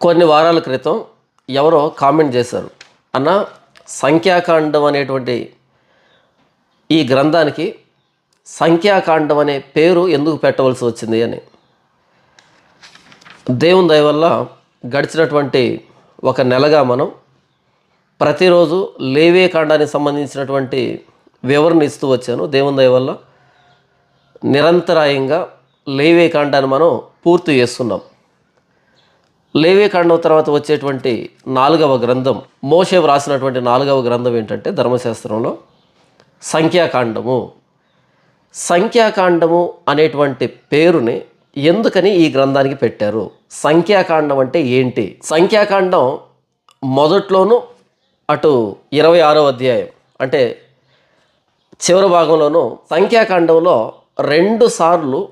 కొన్ని వారాల క్రితం ఎవరో కామెంట్ చేశారు. అన్న సంఖ్యాకాండం అనేటువంటి ఈ గ్రంథానికి సంఖ్యాకాండం అనే పేరు ఎందుకు పెట్టవలసి వచ్చింది అని. దేవుని దయ వల్ల గడిచినటువంటి ఒక నెలగా మనం ప్రతిరోజు లేవే కాండానికి సంబంధించినటువంటి వివరణ ఇస్తూ వచ్చాను. దేవుని దయ వల్ల నిరంతరాయంగా లేవే కాండాన్ని మనం పూర్తి చేస్తున్నాం. లేవే కాండం తర్వాత వచ్చేటువంటి నాలుగవ గ్రంథం మోషే వ్రాసినటువంటి నాలుగవ గ్రంథం ఏంటంటే ధర్మశాస్త్రంలో సంఖ్యాకాండము. సంఖ్యాకాండము అనేటువంటి పేరుని ఎందుకని ఈ గ్రంథానికి పెట్టారు? సంఖ్యాకాండం అంటే ఏంటి? సంఖ్యాకాండం మొదట్లోనూ అటు ఇరవై ఆరో అధ్యాయం అంటే చివరి భాగంలోనూ సంఖ్యాకాండంలో రెండు సార్లు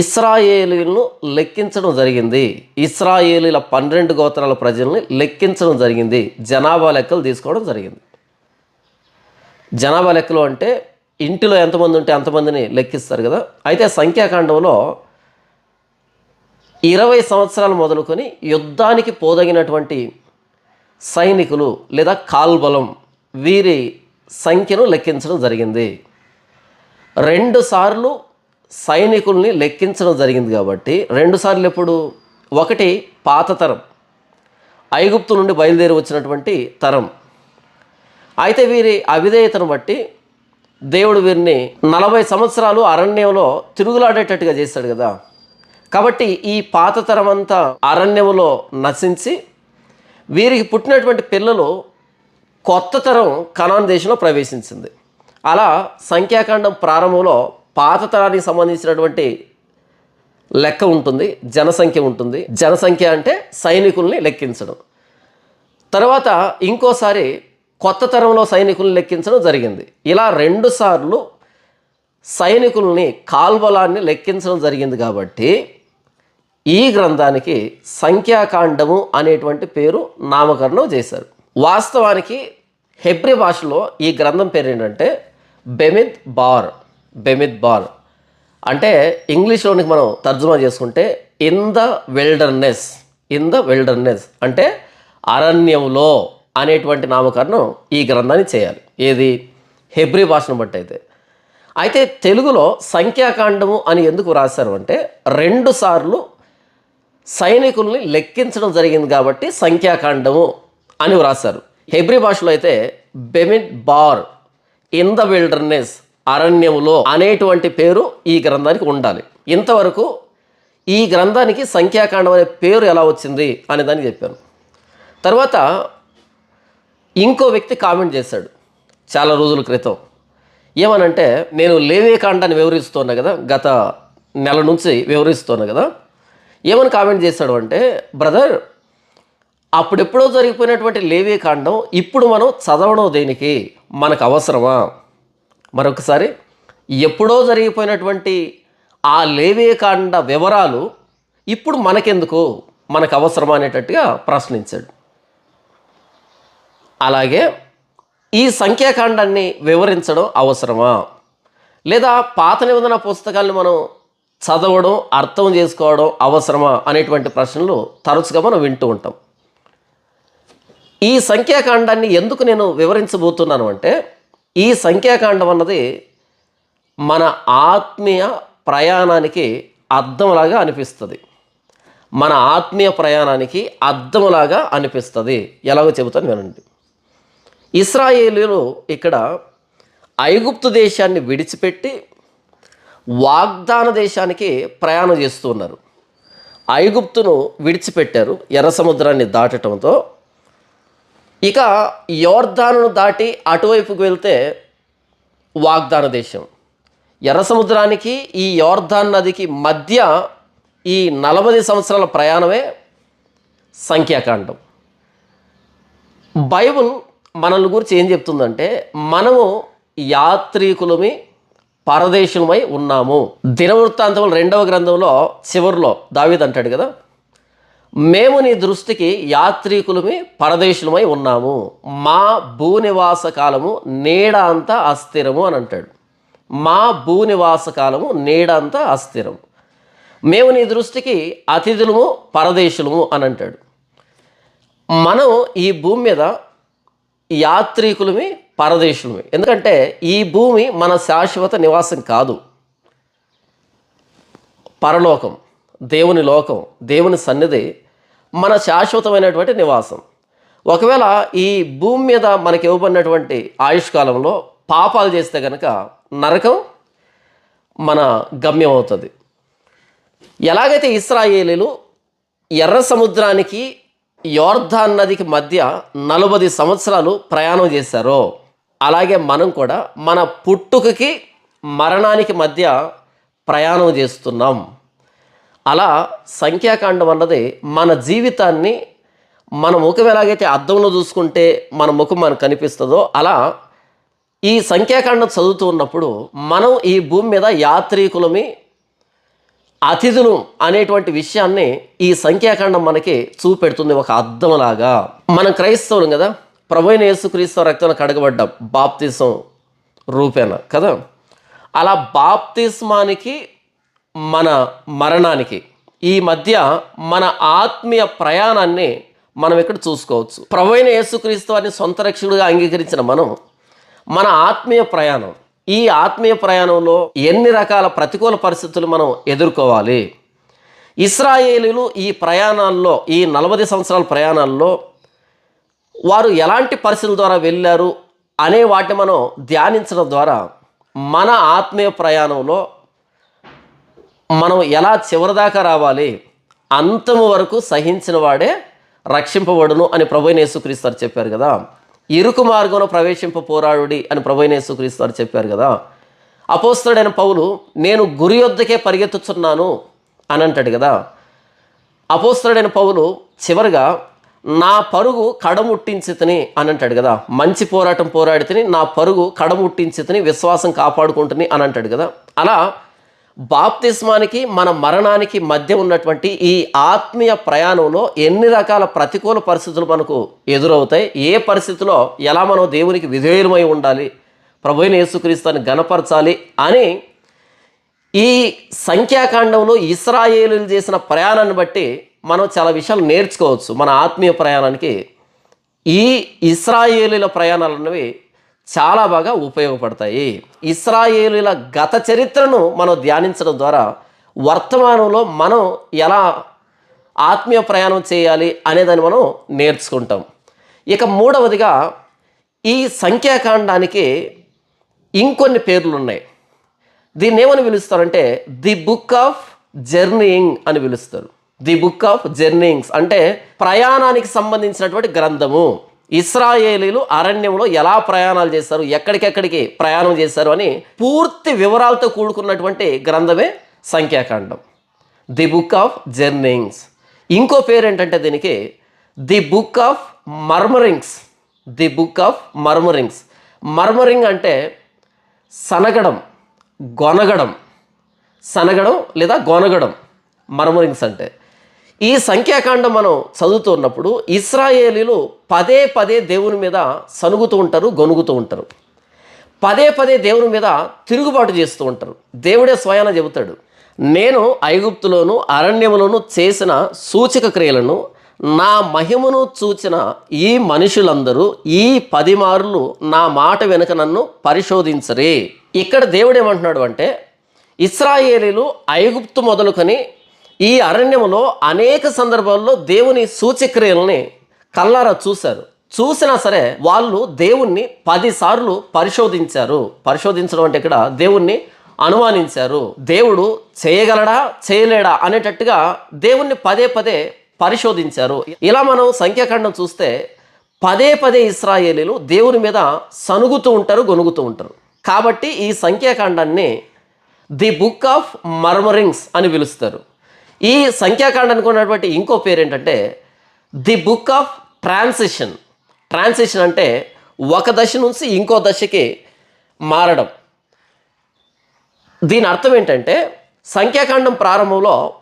ఇస్రాయేలీలను లెక్కించడం జరిగింది. ఇస్రాయేలీల పన్నెండు గోత్రాల ప్రజల్ని లెక్కించడం జరిగింది. జనాభా లెక్కలు తీసుకోవడం జరిగింది. జనాభా లెక్కలు అంటే ఇంటిలో ఎంతమంది ఉంటే అంతమందిని లెక్కిస్తారు కదా. అయితే సంఖ్యాకాండంలో ఇరవై సంవత్సరాలు మొదలుకొని యుద్ధానికి పోదగినటువంటి సైనికులు లేదా కాల్బలం వీరి సంఖ్యను లెక్కించడం జరిగింది. రెండు సార్లు సైనికుల్ని లెక్కించడం జరిగింది కాబట్టి రెండుసార్లు ఎప్పుడు? ఒకటి పాత తరం. ఐగుప్తు నుండి బయలుదేరి వచ్చినటువంటి తరం. అయితే వీరి అవిధేయతను బట్టి దేవుడు వీరిని నలభై సంవత్సరాలు అరణ్యంలో తిరుగులాడేటట్టుగా చేశాడు కదా. కాబట్టి ఈ పాత తరం అంతా అరణ్యంలో నశించి వీరికి పుట్టినటువంటి పిల్లలు కొత్త తరం కనాన్ దేశంలో ప్రవేశించింది. అలా సంఖ్యాకాండం ప్రారంభంలో పాత తరానికి సంబంధించినటువంటి లెక్క ఉంటుంది జనసంఖ్య ఉంటుంది. జనసంఖ్య అంటే సైనికుల్ని లెక్కించడం. తర్వాత ఇంకోసారి కొత్త తరంలో సైనికుల్ని లెక్కించడం జరిగింది. ఇలా రెండు సార్లు సైనికుల్ని కాల్బలాన్ని లెక్కించడం జరిగింది కాబట్టి ఈ గ్రంథానికి సంఖ్యాకాండము అనేటువంటి పేరు నామకరణం చేశారు. వాస్తవానికి హెబ్రి భాషలో ఈ గ్రంథం పేరు ఏంటంటే బెమిత్ బార్. బెమిత్ బార్ అంటే ఇంగ్లీష్లోనికి మనం తర్జుమా చేసుకుంటే in the wilderness in the wilderness అంటే అరణ్యంలో అనేటువంటి నామకరణం ఈ గ్రంథాన్ని చేయాలి. ఏది? హెబ్రి భాషను బట్టి అయితే. అయితే తెలుగులో సంఖ్యాకాండము అని ఎందుకు రాశారు అంటే రెండు సార్లు సైనికుల్ని లెక్కించడం జరిగింది కాబట్టి సంఖ్యాకాండము అని వ్రాశారు. హెబ్రి భాషలో అయితే బెమిట్ బార్ ఇన్ ద విల్డర్నెస్ అరణ్యములో అనేటువంటి పేరు ఈ గ్రంథానికి ఉండాలి. ఇంతవరకు ఈ గ్రంథానికి సంఖ్యాకాండం అనే పేరు ఎలా వచ్చింది అనే దాన్ని చెప్పాను. తర్వాత ఇంకో వ్యక్తి కామెంట్ చేశాడు చాలా రోజుల క్రితం. ఏమనంటే నేను లేవే కాండాన్ని వివరిస్తున్నా కదా గత నెల నుంచి వివరిస్తున్నా కదా ఏమని కామెంట్ చేశాడు అంటే బ్రదర్ అప్పుడెప్పుడో జరిగిపోయినటువంటి లేవే కాండం ఇప్పుడు మనం చదవడం దేనికి? మనకు అవసరమా? మరొకసారి ఎప్పుడో జరిగిపోయినటువంటి ఆ లేవేకాండ వివరాలు ఇప్పుడు మనకెందుకు? మనకు అవసరమా అనేటట్టుగా ప్రశ్నించాడు. అలాగే ఈ సంఖ్యాకాండాన్ని వివరించడం అవసరమా? లేదా పాత నిబంధన పుస్తకాలను మనం చదవడం అర్థం చేసుకోవడం అవసరమా అనేటువంటి ప్రశ్నలు తరచుగా మనం వింటూ ఉంటాం. ఈ సంఖ్యాకాండాన్ని ఎందుకు నేను వివరించబోతున్నాను అంటే ఈ సంఖ్యాకాండం అన్నది మన ఆత్మీయ ప్రయాణానికి అర్థంలాగా అనిపిస్తుంది. మన ఆత్మీయ ప్రయాణానికి అర్థంలాగా అనిపిస్తుంది. ఎలాగో చెబుతాను వినండి. ఇస్రాయేలీలు ఇక్కడ ఐగుప్తు దేశాన్ని విడిచిపెట్టి వాగ్దాన దేశానికి ప్రయాణం చేస్తూ ఉన్నారు. ఐగుప్తును విడిచిపెట్టారు. ఎర్ర సముద్రాన్ని దాటడంతో ఇక యోర్ధాను దాటి అటువైపుకు వెళ్తే వాగ్దాన దేశం. ఎర్ర సముద్రానికి ఈ యోర్ధాన్ నదికి మధ్య ఈ నలభై సంవత్సరాల ప్రయాణమే సంఖ్యాకాండం. బైబుల్ మనల్ని గురించి ఏం చెప్తుందంటే మనము యాత్రికులమి పరదేశమై ఉన్నాము. దినవృత్తాంతములు రెండవ గ్రంథంలో చివరిలో దావీద్ అంటాడు కదా మేము నీ దృష్టికి యాత్రికులమే పరదేశులమై ఉన్నాము. మా భూనివాస కాలము నీడ అంతా అస్థిరము అని అంటాడు. మా భూనివాస కాలము నీడ అంతా అస్థిరము. మేము నీ దృష్టికి అతిథులము పరదేశులము అని అంటాడు. మనం ఈ భూమి మీద యాత్రికులమే పరదేశులమే. ఎందుకంటే ఈ భూమి మన శాశ్వత నివాసం కాదు. పరలోకం. దేవుని లోకం దేవుని సన్నిధి మన శాశ్వతమైనటువంటి నివాసం. ఒకవేళ ఈ భూమి మీద మనకి ఇవ్వబడినటువంటి ఆయుష్కాలంలో పాపాలు చేస్తే కనుక నరకం మన గమ్యం అవుతుంది. ఎలాగైతే ఇస్రాయేలీలు ఎర్ర సముద్రానికి యోర్ధాన్ నదికి మధ్య నలభై సంవత్సరాలు ప్రయాణం చేశారో అలాగే మనం కూడా మన పుట్టుకకి మరణానికి మధ్య ప్రయాణం చేస్తున్నాం. అలా సంఖ్యాకాండం అన్నది మన జీవితాన్ని మన ముఖం ఎలాగైతే అద్దంలో చూసుకుంటే మన ముఖం మనకు కనిపిస్తుందో అలా ఈ సంఖ్యాకాండం చదువుతూ ఉన్నప్పుడు మనం ఈ భూమి మీద యాత్రికులమి అతిథులు అనేటువంటి విషయాన్ని ఈ సంఖ్యాకాండం మనకి చూపెడుతుంది ఒక అద్దంలాగా మనం క్రైస్తవులు కదా ప్రభుైన యేసుక్రీస్తు రక్తం కడగబడ్డాం బాప్తిసం రూపేణ కదా. అలా బాప్తిస్మానికి మన మరణానికి. ఈ మధ్య మన ఆత్మీయ ప్రయాణాన్ని మనం ఇక్కడ చూసుకోవచ్చు. ప్రభువైన యేసుక్రీస్తు వారిని సొంత రక్షకుడిగా అంగీకరించిన మనం మన ఆత్మీయ ప్రయాణం. ఈ ఆత్మీయ ప్రయాణంలో ఎన్ని రకాల ప్రతికూల పరిస్థితులు మనం ఎదుర్కోవాలి? ఇస్రాయేలీలు ఈ ప్రయాణాల్లో ఈ నలభై సంవత్సరాల ప్రయాణాల్లో వారు ఎలాంటి పరిస్థితుల ద్వారా వెళ్ళారు అనే వాటిని మనం ధ్యానించడం ద్వారా మన ఆత్మీయ ప్రయాణంలో మనం ఎలా చివరిదాకా రావాలి? అంతము వరకు సహించిన వాడే రక్షింపబడును అని ప్రభునేసుక్రీస్తు చెప్పారు కదా. ఇరుకు మార్గంలో ప్రవేశింప పోరాడుడి అని ప్రభునేసుక్రీస్తు యేసుక్రీస్తారు చెప్పారు కదా. అపోస్తుడైన పౌలు నేను గురి యొద్దకే పరిగెత్తుచున్నాను అని అంటాడు కదా. అపోస్తుడైన పౌలు చివరిగా నా పరుగు కడముట్టించితని అని అంటాడు కదా. మంచి పోరాటం పోరాడితని నా పరుగు కడముట్టించితని విశ్వాసం కాపాడుకుంటుని అని అంటాడు కదా. అలా బాప్తిస్మానికి మన మరణానికి మధ్య ఉన్నటువంటి ఈ ఆత్మీయ ప్రయాణంలో ఎన్ని రకాల ప్రతికూల పరిస్థితులు మనకు ఎదురవుతాయి? ఏ పరిస్థితిలో ఎలా మనం దేవునికి విధేయులమై ఉండాలి? ప్రభుని యేసుక్రీస్తుని గనపరచాలి అని ఈ సంఖ్యాకాండంలో ఇస్రాయేలు చేసిన ప్రయాణాన్ని బట్టి మనం చాలా విషయాలు నేర్చుకోవచ్చు మన ఆత్మీయ ప్రయాణానికి. ఈ ఇస్రాయేలీల ప్రయాణాలు అన్నవి చాలా బాగా ఉపయోగపడతాయి. ఇస్రాయేలుల గత చరిత్రను మనం ధ్యానించడం ద్వారా వర్తమానంలో మనం ఎలా ఆత్మీయ ప్రయాణం చేయాలి అనేదాన్ని మనం నేర్చుకుంటాం. ఇక మూడవదిగా ఈ సంఖ్యాకాండానికి ఇంకొన్ని పేర్లు ఉన్నాయి దీన్ని ఏమని పిలుస్తారంటే ది బుక్ ఆఫ్ జర్నీయింగ్ అని పిలుస్తారు. ది బుక్ ఆఫ్ జర్నీయింగ్స్ అంటే ప్రయాణానికి సంబంధించినటువంటి గ్రంథము. ఇస్రాయేలీలు అరణ్యంలో ఎలా ప్రయాణాలు చేశారు ఎక్కడికెక్కడికి ప్రయాణం చేశారు అని పూర్తి వివరాలతో కూడుకున్నటువంటి గ్రంథమే సంఖ్యాకాండం. The book of journeyings. ఇంకో పేరు ఏంటంటే దీనికి? The book of murmurings. The book of murmurings. Murmuring అంటే సనగడం గొనగడం. సనగడం లేదా గొనగడం. మర్మరింగ్స్ అంటే. ఈ సంఖ్యాకాండం మనం చదువుతున్నప్పుడు ఇస్రాయేలీలు పదే పదే దేవుని మీద సనుగుతూ ఉంటారు గొనుగుతూ ఉంటారు. పదే పదే దేవుని మీద తిరుగుబాటు చేస్తూ ఉంటారు. దేవుడే స్వయాన చెబుతాడు నేను ఐగుప్తులోను అరణ్యములోను చేసిన సూచక క్రియలను నా మహిమను చూచిన ఈ మనుషులందరూ ఈ పది మార్లు నా మాట వెనుక నన్ను పరిశోధించరే. ఇక్కడ దేవుడు ఏమంటున్నాడు అంటే ఇస్రాయేలీలు ఐగుప్తు మొదలుకొని ఈ అరణ్యములో అనేక సందర్భాల్లో దేవుని సూచక్రియల్ని కల్లారా చూశారు. చూసినా సరే వాళ్ళు దేవుణ్ణి పదిసార్లు పరిశోధించారు. పరిశోధించడం అంటే ఇక్కడ దేవుణ్ణి అనుమానించారు. దేవుడు చేయగలడా? చేయలేడా? అనేటట్టుగా దేవుణ్ణి పదే పదే పరిశోధించారు. ఇలా మనం సంఖ్యాకాండం చూస్తే పదే పదే ఇస్రాయేలీలు దేవుని మీద సనుగుతూ ఉంటారు గొనుగుతూ ఉంటారు. కాబట్టి ఈ సంఖ్యాకాండాన్ని ది బుక్ ఆఫ్ మర్మరింగ్స్ అని పిలుస్తారు. ఈ సంఖ్యాకాండ అనుకున్నటువంటి ఇంకో పేరు ఏంటంటే the book of transition. Transition అంటే ఒక దశ నుంచి ఇంకో దశకి మారడం. దీని అర్థం ఏంటంటే సంఖ్యాకాండం ప్రారంభంలో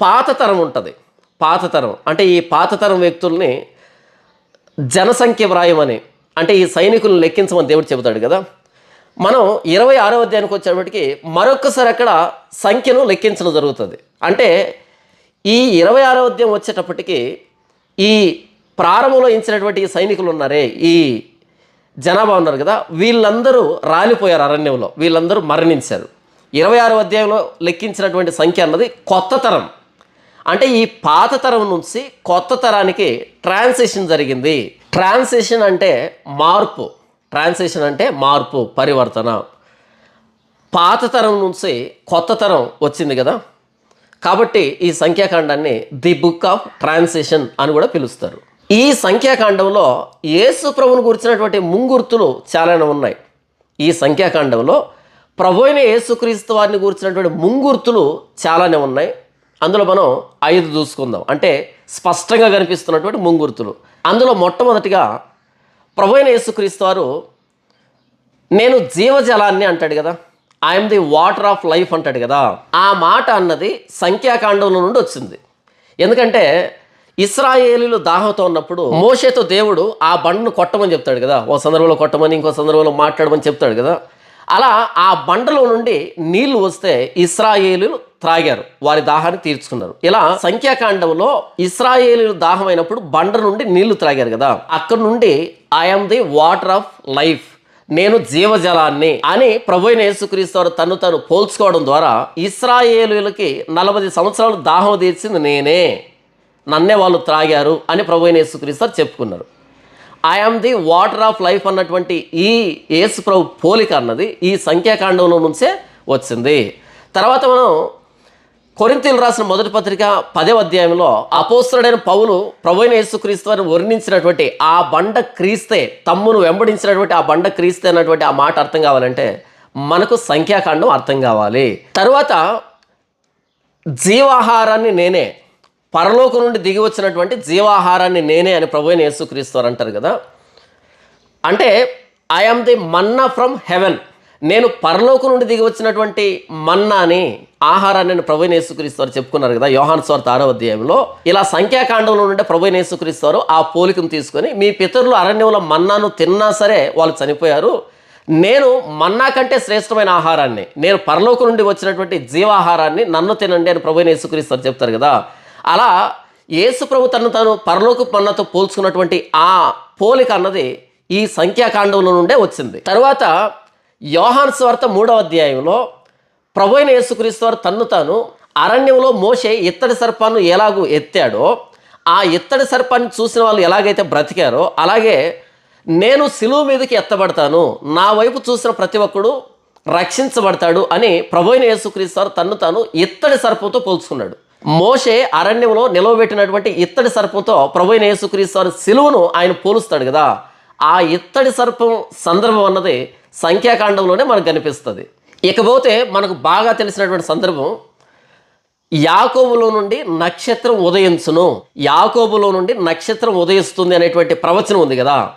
పాత తరం ఉంటుంది. పాత తరం. అంటే ఈ పాత తరం వ్యక్తుల్ని జనసంఖ్య వ్రాయమని అంటే ఈ సైనికులను లెక్కించమని దేవుడు చెబుతాడు కదా. మనం ఇరవై ఆరో అధ్యాయానికి వచ్చేటప్పటికి మరొకసారి అక్కడ సంఖ్యను లెక్కించడం జరుగుతుంది. అంటే ఈ ఇరవై ఆరో ఉద్యమం వచ్చేటప్పటికి ఈ ప్రారంభంలో ఇచ్చినటువంటి సైనికులు ఉన్నారే ఈ జనాభా ఉన్నారు కదా వీళ్ళందరూ రాలిపోయారు అరణ్యంలో వీళ్ళందరూ మరణించారు. ఇరవై ఆరో అధ్యాయంలో లెక్కించినటువంటి సంఖ్య అన్నది కొత్త తరం. అంటే ఈ పాత తరం నుంచి కొత్త తరానికి ట్రాన్సిషన్ జరిగింది. ట్రాన్సిషన్ అంటే మార్పు. ట్రాన్సిషన్ అంటే మార్పు పరివర్తన. పాత తరం నుంచి కొత్త తరం వచ్చింది కదా కాబట్టి ఈ సంఖ్యాకాండాన్ని ది బుక్ ఆఫ్ ట్రాన్సిషన్ అని కూడా పిలుస్తారు. ఈ సంఖ్యాకాండంలో యేసు ప్రభువును గురించినటువంటి ముంగుర్తులు చాలానే ఉన్నాయి. ఈ సంఖ్యాకాండంలో ప్రభు అయిన యేసుక్రీస్తు వారిని గురించినటువంటి ముంగుర్తులు చాలానే ఉన్నాయి. అందులో మనం ఐదు చూసుకుందాం. అంటే స్పష్టంగా కనిపిస్తున్నటువంటి ముంగుర్తులు. అందులో మొట్టమొదటిగా ప్రభు అయిన యేసుక్రీస్తు వారు నేను జీవజలాన్ని అంటాడు కదా. I am the water of life అంటాడు కదా. ఆ మాట అన్నది సంఖ్యాకాండంలో నుండి వచ్చింది. ఎందుకంటే ఇస్రాయేలీలు దాహంతో ఉన్నప్పుడు మోషేతో దేవుడు ఆ బండను కొట్టమని చెప్తాడు కదా. ఓ సందర్భంలో కొట్టమని ఇంకో సందర్భంలో మాట్లాడమని చెప్తాడు కదా. అలా ఆ బండలో నుండి నీళ్ళు వస్తే ఇస్రాయేలీలు త్రాగారు. వారి దాహాన్ని తీర్చుకున్నారు. ఇలా సంఖ్యాకాండంలో ఇస్రాయేలీలు దాహం అయినప్పుడు బండ నుండి నీళ్ళు త్రాగారు కదా. అక్కడ నుండి I am the water of life. నేను జీవజలాన్ని అని ప్రభు యేసుక్రీస్తు తను తను పోల్చుకోవడం ద్వారా ఇస్రాయేలులకి నలభై సంవత్సరాలు దాహం తీర్చింది నేనే. నన్నే వాళ్ళు త్రాగారు అని ప్రభు యేసుక్రీస్తు చెప్పుకున్నారు. I am the water of life అన్నటువంటి ఈ యేసు ప్రభు పోలిక అన్నది ఈ సంఖ్యాకాండంలో నుంచే వచ్చింది. తర్వాత మనం కొరింతీలు రాసిన మొదటి పత్రిక పదే అధ్యాయంలో అపోస్తుడైన పౌలు ప్రభుైన యేసుక్రీస్తు అని వర్ణించినటువంటి ఆ బండ క్రీస్తే తమ్మును వెంబడించినటువంటి ఆ బండ క్రీస్తే అన్నటువంటి ఆ మాట అర్థం కావాలంటే మనకు సంఖ్యాకాండం అర్థం కావాలి. తరువాత జీవాహారాన్ని నేనే పరలోకం నుండి దిగి వచ్చినటువంటి జీవాహారాన్ని నేనే అని ప్రభుైన యేసుక్రీస్తు అంటారు కదా. అంటే I am the manna from heaven నేను పరలోకం నుండి దిగి వచ్చినటువంటి మన్నాని ఆహారాన్ని నేను ప్రభు యేసుక్రీస్తు చెప్పుకున్నారు కదా యోహాన్ స్వార్థ ఆరో అధ్యాయంలో. ఇలా సంఖ్యాకాండంలో నుండి ప్రభు యేసుక్రీస్తు ఆ పోలికను తీసుకొని మీ పితరులు అరణ్యంలో మన్నాను తిన్నా సరే వాళ్ళు చనిపోయారు. నేను మన్నా కంటే శ్రేష్టమైన ఆహారాన్ని నేను పరలోకం నుండి వచ్చినటువంటి జీవాహారాన్ని నన్ను తినండి అని ప్రభు యేసుక్రీస్తు చెప్తారు కదా. అలా యేసు ప్రభు తను తను పరలోక మన్నతో పోల్చుకున్నటువంటి ఆ పోలిక అన్నది ఈ సంఖ్యాకాండంలో నుండే వచ్చింది. తర్వాత యోహాన్ స్వార్త మూడవ అధ్యాయంలో ప్రభు అయిన యేసుక్రీస్తు వారు తన్ను తాను అరణ్యంలో మోసే ఇత్తడి సర్పాన్ని ఎలాగూ ఎత్తాడో ఆ ఇత్తడి సర్పాన్ని చూసిన వాళ్ళు ఎలాగైతే బ్రతికారో అలాగే నేను సిలువు మీదకి ఎత్తబడతాను నా వైపు చూసిన ప్రతి ఒక్కడు రక్షించబడతాడు అని ప్రభు అయిన యేసుక్రీస్తు వారు తన్ను తాను ఇత్తడి సర్పంతో పోల్చుకున్నాడు. మోషే అరణ్యంలో నిలవబెట్టినటువంటి ఇత్తడి సర్పంతో ప్రభు అయిన యేసుక్రీస్తు వారి సిలువను ఆయన పోలుస్తాడు కదా. ఆ ఇత్తడి సర్పం సందర్భం అన్నది సంఖ్యాకాండంలోనే మనకు కనిపిస్తుంది. ఇకపోతే మనకు బాగా తెలిసినటువంటి సందర్భం యాకోబులో నుండి నక్షత్రం ఉదయించును. యాకోబులో నుండి నక్షత్రం ఉదయిస్తుంది అనేటువంటి ప్రవచనం ఉంది కదా.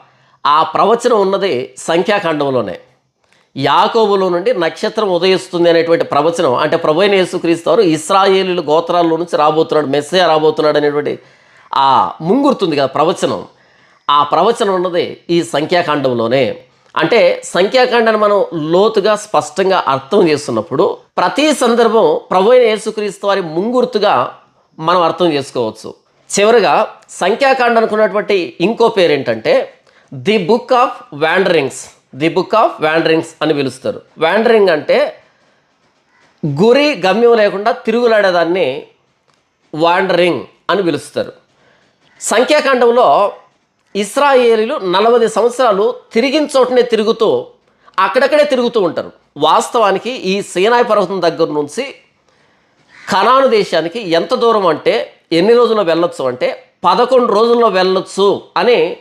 ఆ ప్రవచనం ఉన్నది సంఖ్యాకాండంలోనే. యాకోబులో నుండి నక్షత్రం ఉదయిస్తుంది అనేటువంటి ప్రవచనం అంటే ప్రభు యేసుక్రీస్తు వారు ఇస్రాయేలీలు గోత్రాల్లో నుంచి రాబోతున్నాడు మెస్సే రాబోతున్నాడు అనేటువంటి ఆ ముంగుర్తుంది కదా ప్రవచనం. ఆ ప్రవచనం ఉన్నది ఈ సంఖ్యాకాండంలోనే. అంటే సంఖ్యాకాండాన్ని మనం లోతుగా స్పష్టంగా అర్థం చేస్తున్నప్పుడు ప్రతి సందర్భం ప్రభు అయిన యేసుక్రీస్తు వారి ముంగుర్తుగా మనం అర్థం చేసుకోవచ్చు. చివరిగా సంఖ్యాకాండ అనుకున్నటువంటి ఇంకో పేరు ఏంటంటే the book of wanderings the book of wanderings అని పిలుస్తారు. వ్యాండరింగ్ అంటే గురి గమ్యం లేకుండా తిరుగులాడేదాన్ని వాండరింగ్ అని పిలుస్తారు. సంఖ్యాకాండంలో ఇస్రాయేలీలు నలభై సంవత్సరాలు తిరిగిన చోటనే తిరుగుతూ అక్కడక్కడే తిరుగుతూ ఉంటారు. వాస్తవానికి ఈ సీనాయి పర్వతం దగ్గర నుంచి కనాను దేశానికి ఎంత దూరం అంటే ఎన్ని రోజుల్లో వెళ్ళొచ్చు అంటే పదకొండు రోజుల్లో వెళ్ళొచ్చు అని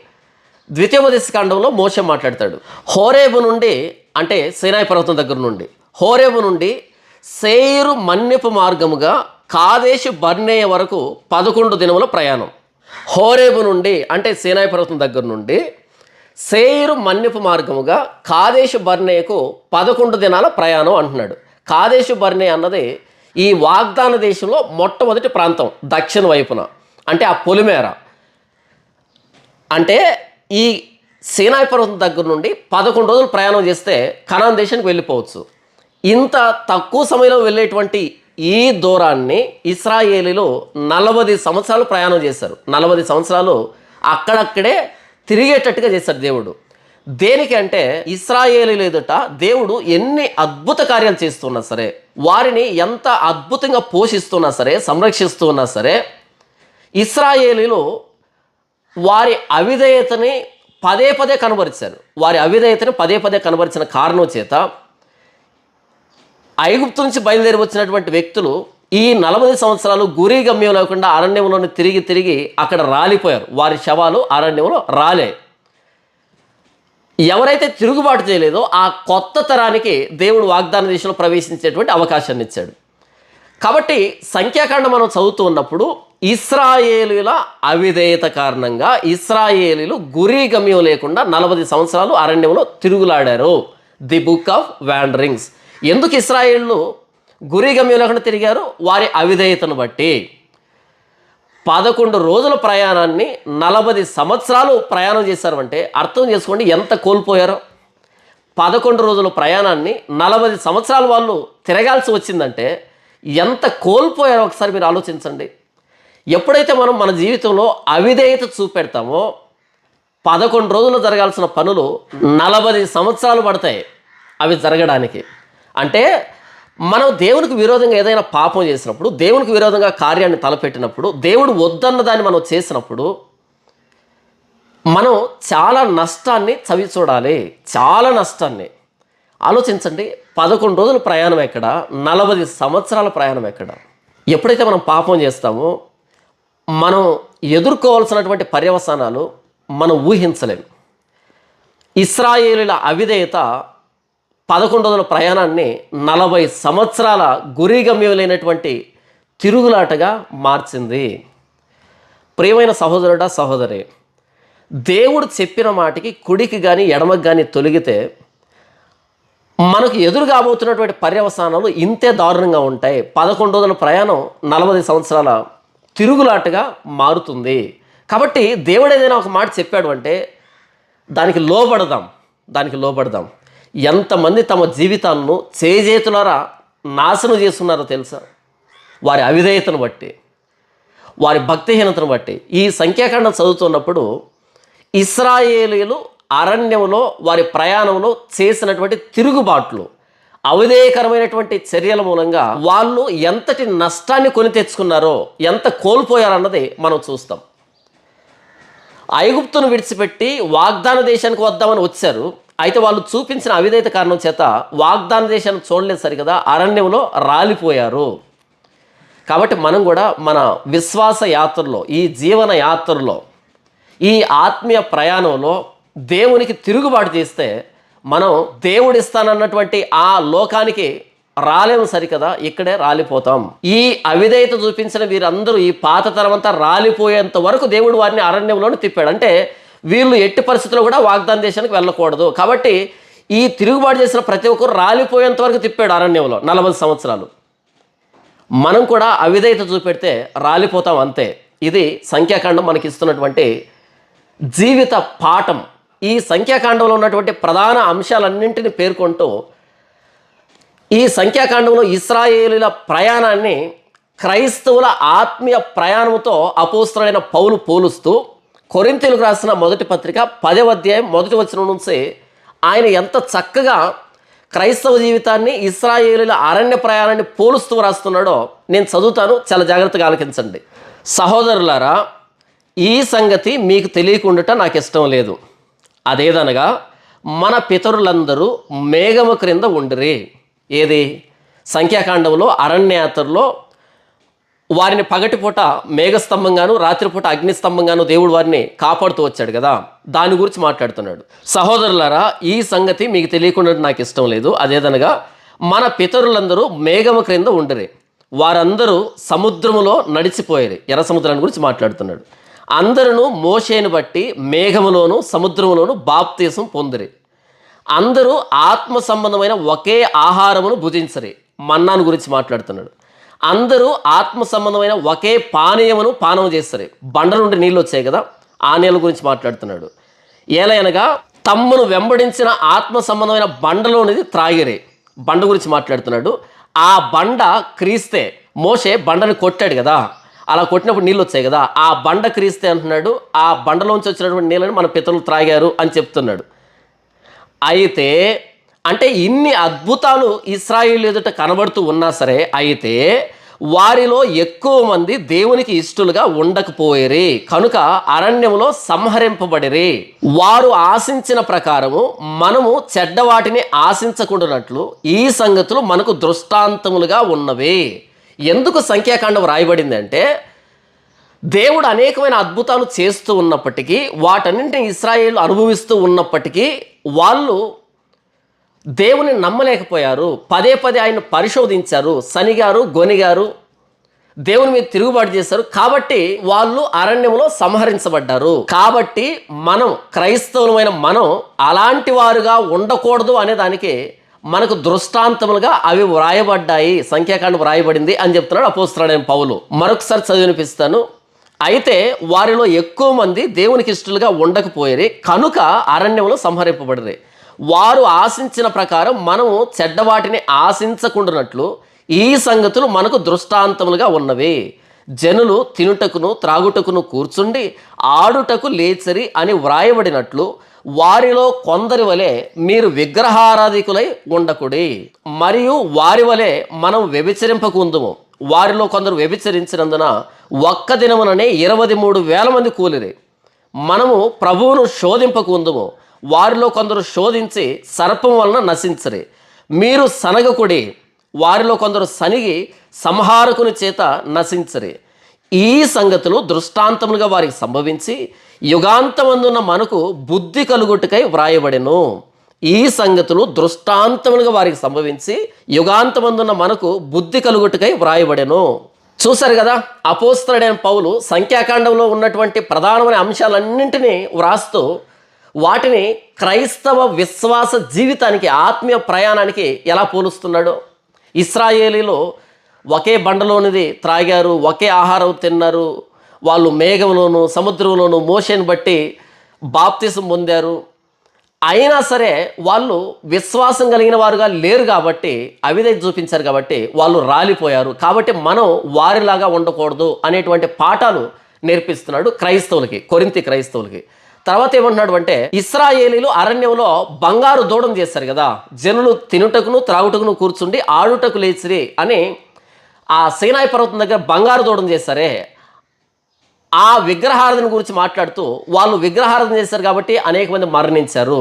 ద్వితీయోపదేశ కాండంలో మోసే మాట్లాడతాడు. హోరేబు నుండి అంటే సీనాయి పర్వతం దగ్గర నుండి హోరేబు నుండి సేరు మన్యపు మార్గముగా కాదేశు బర్నేయ వరకు పదకొండు దినముల ప్రయాణం. హోరేబు నుండి అంటే సీనాయి పర్వతం దగ్గర నుండి సేరు మన్యపు మార్గముగా కాదేశు బర్నేయకు పదకొండు దినాల ప్రయాణం అంటున్నాడు. కాదేశు బర్నే అన్నది ఈ వాగ్దాన దేశంలో మొట్టమొదటి ప్రాంతం దక్షిణ వైపున అంటే ఆ పొలిమేర. అంటే ఈ సీనాయి పర్వతం దగ్గర నుండి పదకొండు రోజులు ప్రయాణం చేస్తే కనాన్ దేశానికి వెళ్ళిపోవచ్చు. ఇంత తక్కువ సమయంలో వెళ్ళేటువంటి ఈ దూరాన్ని ఇస్రాయేలీలు నలభై సంవత్సరాలు ప్రయాణం చేశారు. నలభై సంవత్సరాలు అక్కడక్కడే తిరిగేటట్టుగా చేశారు దేవుడు. దేనికి అంటే ఇస్రాయేలీలు ఎదుట దేవుడు ఎన్ని అద్భుత కార్యాలు చేస్తున్నా సరే వారిని ఎంత అద్భుతంగా పోషిస్తున్నా సరే సంరక్షిస్తున్నా సరే ఇస్రాయేలీలు వారి అవిధేయతని పదే పదే కనబరిచారు. వారి అవిధేయతని పదే పదే కనబరిచిన కారణం చేత ఐగుప్తు నుంచి బయలుదేరి వచ్చినటువంటి వ్యక్తులు ఈ నలభై సంవత్సరాలు గురి గమ్యం లేకుండా అరణ్యంలోని తిరిగి తిరిగి అక్కడ రాలిపోయారు. వారి శవాలు అరణ్యంలో రాలే. ఎవరైతే తిరుగుబాటు చేయలేదో ఆ కొత్త తరానికి దేవుడు వాగ్దాన దిశలో ప్రవేశించేటువంటి అవకాశాన్ని ఇచ్చాడు. కాబట్టి సంఖ్యాకాండం మనం చదువుతూ ఉన్నప్పుడు ఇస్రాయేలీల అవిధేయత కారణంగా ఇస్రాయేలీలు గురి గమ్యం లేకుండా నలభై సంవత్సరాలు అరణ్యంలో తిరుగులాడారు. ది బుక్ ఆఫ్ వ్యాండరింగ్స్ ఎందుకు ఇస్రాయిళ్ళు గురి లేకుండా తిరిగారు? వారి అవిధేయతను బట్టి. పదకొండు రోజుల ప్రయాణాన్ని నలభై సంవత్సరాలు ప్రయాణం చేశారు అంటే అర్థం చేసుకోండి ఎంత కోల్పోయారో. పదకొండు రోజుల ప్రయాణాన్ని నలభై సంవత్సరాలు వాళ్ళు తిరగాల్సి వచ్చిందంటే ఎంత కోల్పోయారో ఒకసారి మీరు ఆలోచించండి. ఎప్పుడైతే మనం మన జీవితంలో అవిధేయత చూపెడతామో పదకొండు రోజులు జరగాల్సిన పనులు నలభై సంవత్సరాలు పడతాయి అవి జరగడానికి. అంటే మనం దేవునికి విరోధంగా ఏదైనా పాపం చేసినప్పుడు దేవునికి విరోధంగా కార్యాన్ని తలపెట్టినప్పుడు దేవుడు వద్దన్న దాన్ని మనం చేసినప్పుడు మనం చాలా నష్టాన్ని చవి చూడాలి. చాలా నష్టాన్ని. ఆలోచించండి పదకొండు రోజుల ప్రయాణం ఎక్కడ? నలభై సంవత్సరాల ప్రయాణం ఎక్కడ? ఎప్పుడైతే మనం పాపం చేస్తామో మనం ఎదుర్కోవాల్సినటువంటి పర్యవసానాలు మనం ఊహించలేము ఇస్రాయేలుల అవిధేయత పదకొండు వందల ప్రయాణాన్ని నలభై సంవత్సరాల గురిగమ్యం లేనటువంటి తిరుగులాటగా మార్చింది. ప్రియమైన సహోదరుడా సహోదరి దేవుడు చెప్పిన మాటికి కుడికి కానీ ఎడమకి కానీ తొలగితే మనకు ఎదురు కాబోతున్నటువంటి పర్యవసానాలు ఇంతే దారుణంగా ఉంటాయి. పదకొండు వందల ప్రయాణం నలభై సంవత్సరాల తిరుగులాటగా మారుతుంది. కాబట్టి దేవుడు ఏదైనా ఒక మాట చెప్పాడు అంటే దానికి లోబడదాం దానికి లోబడదాం. ఎంతమంది తమ జీవితాలను చేజేతులారా నాశనం చేస్తున్నారో తెలుసా? వారి అవిధేయతను బట్టి వారి భక్తిహీనతను బట్టి. ఈ సంఖ్యాకాండం చదువుతున్నప్పుడు ఇస్రాయేలీలు అరణ్యంలో వారి ప్రయాణంలో చేసినటువంటి తిరుగుబాట్లు అవిధేయకరమైనటువంటి చర్యల మూలంగా వాళ్ళు ఎంతటి నష్టాన్ని కొని తెచ్చుకున్నారో ఎంత కోల్పోయారన్నది మనం చూస్తాం. ఐగుప్తును విడిచిపెట్టి వాగ్దాన దేశానికి వద్దామని వచ్చారు. అయితే వాళ్ళు చూపించిన అవిధేత కారణం చేత వాగ్దాన దేశాన్ని చూడలేదు సరికదా అరణ్యంలో రాలిపోయారు. కాబట్టి మనం కూడా మన విశ్వాస యాత్రలో ఈ జీవన యాత్రలో ఈ ఆత్మీయ ప్రయాణంలో దేవునికి తిరుగుబాటు చేస్తే మనం దేవుడిస్తానన్నటువంటి ఆ లోకానికి రాలేము సరికదా ఇక్కడే రాలిపోతాం. ఈ అవిధేయత చూపించిన వీరందరూ ఈ పాత తరం అంతా రాలిపోయేంత వరకు దేవుడు వారిని అరణ్యంలోనే తిప్పాడు. అంటే వీళ్ళు ఎట్టి పరిస్థితుల్లో కూడా వాగ్దాన దేశానికి వెళ్ళకూడదు. కాబట్టి ఈ తిరుగుబాటు చేసిన ప్రతి ఒక్కరు రాలిపోయేంత వరకు తిప్పాడు అరణ్యంలో నలభై సంవత్సరాలు. మనం కూడా అవిధేయత చూపెడితే రాలిపోతాం అంతే. ఇది సంఖ్యాకాండం మనకి ఇస్తున్నటువంటి జీవిత పాఠం. ఈ సంఖ్యాకాండంలో ఉన్నటువంటి ప్రధాన అంశాలన్నింటినీ పేర్కొంటూ ఈ సంఖ్యాకాండంలో ఇస్రాయేలీల ప్రయాణాన్ని క్రైస్తవుల ఆత్మీయ ప్రయాణంతో అపోస్తులైన పౌలు పోలుస్తూ కొరింతెలుగు రాసిన మొదటి పత్రిక పదవ అధ్యాయం మొదటి వచ్చిన నుంచే ఆయన ఎంత చక్కగా క్రైస్తవ జీవితాన్ని ఇస్రాయేలీల అరణ్య ప్రయాణాన్ని పోలుస్తూ రాస్తున్నాడో నేను చదువుతాను. చాలా జాగ్రత్తగా ఆలకించండి. సహోదరులారా ఈ సంగతి మీకు తెలియకుండా నాకు ఇష్టం లేదు. అదేదనగా మన పితరులందరూ మేఘము క్రింద ఉండిరి. ఏది? సంఖ్యాకాండంలో అరణ్యయాత్రలో వారిని పగటిపూట మేఘస్తంభంగాను రాత్రిపూట అగ్నిస్తంభంగాను దేవుడు వారిని కాపాడుతూ వచ్చాడు కదా. దాని గురించి మాట్లాడుతున్నాడు. సహోదరులారా ఈ సంగతి మీకు తెలియకుండా నాకు ఇష్టం లేదు. అదేదనగా మన పితరులందరూ మేఘము క్రింద ఉండరే. వారందరూ సముద్రములో నడిచిపోయారు. ఎర్ర సముద్రాన్ని గురించి మాట్లాడుతున్నాడు. అందరూ మోషేను బట్టి మేఘములోను సముద్రములోను బాప్తీసం పొందిరి. అందరూ ఆత్మ సంబంధమైన ఒకే ఆహారమును భుజించరి. మన్నాను గురించి మాట్లాడుతున్నాడు. అందరూ ఆత్మ సంబంధమైన ఒకే పానీయమును పానం చేస్తారు. బండ నుండి నీళ్ళు వచ్చాయి కదా ఆ నీళ్ళ గురించి మాట్లాడుతున్నాడు. ఏలయనగా తమ్మును వెంబడించిన ఆత్మ సంబంధమైన బండలోనిది త్రాగిరే. బండ గురించి మాట్లాడుతున్నాడు. ఆ బండ క్రీస్తే మోసే బండని కొట్టాడు కదా. అలా కొట్టినప్పుడు నీళ్ళు వచ్చాయి కదా ఆ బండ క్రీస్తే అంటున్నాడు ఆ బండలోంచి వచ్చినటువంటి నీళ్ళని మన పితరులు త్రాగారు అని చెప్తున్నాడు. అయితే అంటే ఇన్ని అద్భుతాలు ఇస్రాయిల్ ఎదుట కనబడుతూ ఉన్నా సరే అయితే వారిలో ఎక్కువ మంది దేవునికి ఇష్టలుగా ఉండకపోయేరి. కనుక అరణ్యంలో సంహరింపబడిరి. వారు ఆశించిన ప్రకారము మనము చెడ్డవాటిని ఆశించకుండానట్లు ఈ సంగతులు మనకు దృష్టాంతములుగా ఉన్నవి. ఎందుకు సంఖ్యాకాండం రాయబడిందంటే దేవుడు అనేకమైన అద్భుతాలు చేస్తూ ఉన్నప్పటికీ వాటన్నింటిని ఇస్రాయేల్ అనుభవిస్తూ ఉన్నప్పటికీ వాళ్ళు దేవుని నమ్మలేకపోయారు. పదే పదే ఆయన పరిశోధించారు. శనిగారు గొనిగారు దేవుని మీద తిరుగుబాటు చేశారు. కాబట్టి వాళ్ళు అరణ్యంలో సంహరించబడ్డారు. కాబట్టి మనం క్రైస్తవులమైన మనం అలాంటి వారుగా ఉండకూడదు అనే దానికి మనకు దృష్టాంతములుగా అవి వ్రాయబడ్డాయి. సంఖ్యాకాండం వ్రాయబడింది అని చెప్తున్నాడు అపోస్తున్నాడు పౌలు. మరొకసారి చదివినిపిస్తాను. అయితే వారిలో ఎక్కువ మంది దేవునికి ఇష్టలుగా ఉండకపోయేది కనుక అరణ్యంలో సంహరింపబడిరి. వారు ఆశించిన ప్రకారం మనము చెడ్డవాటిని ఆశించకుండానట్లు ఈ సంగతులు మనకు దృష్టాంతములుగా ఉన్నవి. జనులు తినుటకును త్రాగుటకును కూర్చుండి ఆడుటకు లేచరి అని వ్రాయబడినట్లు వారిలో కొందరి వలె మీరు విగ్రహారాధికులై ఉండకుడి. మరియు వారి వలె మనం వ్యభిచరింపకుందుము. వారిలో కొందరు వ్యభిచరించినందున ఒక్క దినముననే ఇరవై మూడు వేల మంది కూలిరి. మనము ప్రభువును శోధింపకుందుము. వారిలో కొందరు శోధించి సర్పం వలన నశించరి. మీరు సనగకుడి వారిలో కొందరు సనిగి సంహారకుని చేత నశించరి. ఈ సంగతులు దృష్టాంతములుగా వారికి సంభవించి యుగాంతమందున్న మనకు బుద్ధి కలుగుటకై వ్రాయబడెను. ఈ సంగతులు దృష్టాంతములుగా వారికి సంభవించి యుగాంతమందున్న మనకు బుద్ధి కలుగుటకై వ్రాయబడెను. చూశారు కదా అపోస్తడైన పౌలు సంఖ్యాకాండంలో ఉన్నటువంటి ప్రధానమైన అంశాలన్నింటినీ వ్రాస్తూ వాటిని క్రైస్తవ విశ్వాస జీవితానికి ఆత్మీయ ప్రయాణానికి ఎలా పోలుస్తున్నాడు? ఇస్రాయేలీలో ఒకే బండలోనిది త్రాగారు ఒకే ఆహారం తిన్నారు. వాళ్ళు మేఘంలోను సముద్రంలోను మోషని బట్టి బాప్తిసం పొందారు. అయినా సరే వాళ్ళు విశ్వాసం కలిగిన వారుగా లేరు కాబట్టి అవిధేయ చూపించారు కాబట్టి వాళ్ళు రాలిపోయారు. కాబట్టి మనం వారిలాగా ఉండకూడదు అనేటువంటి పాఠాలు నేర్పిస్తున్నాడు క్రైస్తవులకి కొరింతి క్రైస్తవులకి. తర్వాత ఏమంటున్నాడు అంటే ఇస్రాయేలీలు అరణ్యంలో బంగారు దూడం చేశారు కదా జనులు తినుటకును త్రాగుటకును కూర్చుండి ఆడుటకు లేచిరి అని ఆ సీనాయి పర్వతం దగ్గర బంగారు దూడం చేశారే. ఆ విగ్రహారాధన గురించి మాట్లాడుతూ వాళ్ళు విగ్రహారాధన చేశారు కాబట్టి అనేక మంది మరణించారు.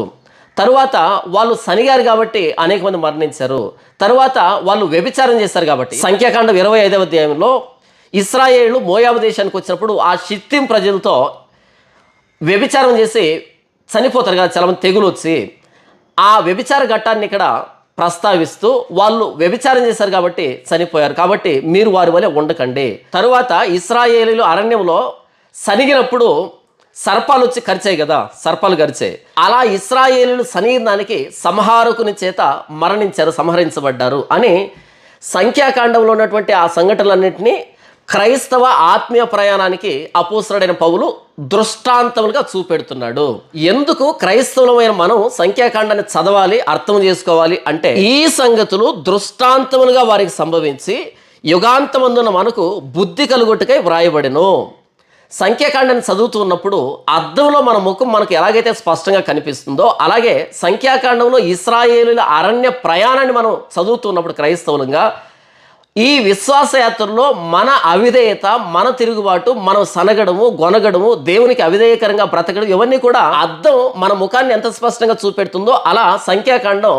తరువాత వాళ్ళు శనిగారు కాబట్టి అనేక మంది మరణించారు. తరువాత వాళ్ళు వ్యభిచారం చేశారు కాబట్టి సంఖ్యాకాండం ఇరవై ఐదవ అధ్యాయంలో ఇస్రాయేళ్ళు మోయాబు దేశానికి వచ్చినప్పుడు ఆ షిత్తిం ప్రజలతో వ్యభిచారం చేసి చనిపోతారు కదా చాలామంది తెగులు వచ్చి ఆ వ్యభిచార ఘట్టాన్ని ఇక్కడ ప్రస్తావిస్తూ వాళ్ళు వ్యభిచారం చేశారు కాబట్టి చనిపోయారు. కాబట్టి మీరు వారి వలె ఉండకండి. తరువాత ఇస్రాయేలీలు అరణ్యంలో సనిగినప్పుడు సర్పాలు వచ్చి కరిచాయి కదా సర్పాలు కరిచాయి. అలా ఇస్రాయేలీలు సనిగిన దానికి సంహారకుని చేత మరణించారు సంహరించబడ్డారు అని సంఖ్యాకాండంలో ఉన్నటువంటి ఆ సంఘటనలన్నింటినీ క్రైస్తవ ఆత్మీయ ప్రయాణానికి అపోసరుడైన పౌలు దృష్టాంతములుగా చూపెడుతున్నాడు. ఎందుకు క్రైస్తవులమైన మనం సంఖ్యాకాండాన్ని చదవాలి అర్థం చేసుకోవాలి అంటే ఈ సంగతులు దృష్టాంతములుగా వారికి సంభవించి యుగాంతమందున మనకు బుద్ధి కలుగుటకై వ్రాయబడిను. సంఖ్యాకాండాన్ని చదువుతూ ఉన్నప్పుడు అర్థంలో మన ముఖం మనకు ఎలాగైతే స్పష్టంగా కనిపిస్తుందో అలాగే సంఖ్యాకాండంలో ఇస్రాయేలుల అరణ్య ప్రయాణాన్ని మనం చదువుతున్నప్పుడు క్రైస్తవులంగా ఈ విశ్వాసయాత్రలో మన అవిధేయత మన తిరుగుబాటు మనం సనగడము గొనగడము దేవునికి అవిధేయకరంగా బ్రతకడం ఇవన్నీ కూడా అర్థం మన ముఖాన్ని ఎంత స్పష్టంగా చూపెడుతుందో అలా సంఖ్యాకాండం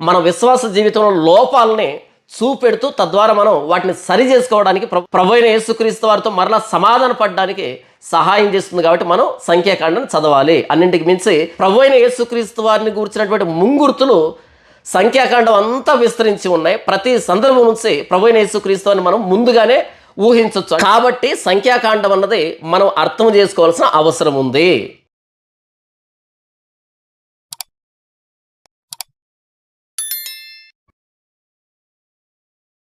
మన విశ్వాస జీవితంలో లోపాలని చూపెడుతూ తద్వారా మనం వాటిని సరి చేసుకోవడానికి ప్ర- ప్రభు అయిన యేసుక్రీస్తు వారితో మరలా సమాధాన పడడానికి సహాయం చేస్తుంది కాబట్టి మనం సంఖ్యాకాండం చదవాలి. అన్నింటికి మించి ప్రభు అయిన యేసుక్రీస్తు వారిని కూర్చున్నటువంటి ముంగుర్తులు సంఖ్యాకాండం అంతా విస్తరించి ఉన్నాయి. ప్రతి సందర్భం నుంచి ప్రభు యేసుక్రీస్తు అని మనం ముందుగానే ఊహించవచ్చు కాబట్టి సంఖ్యాకాండం అన్నది మనం అర్థం చేసుకోవాల్సిన అవసరం ఉంది.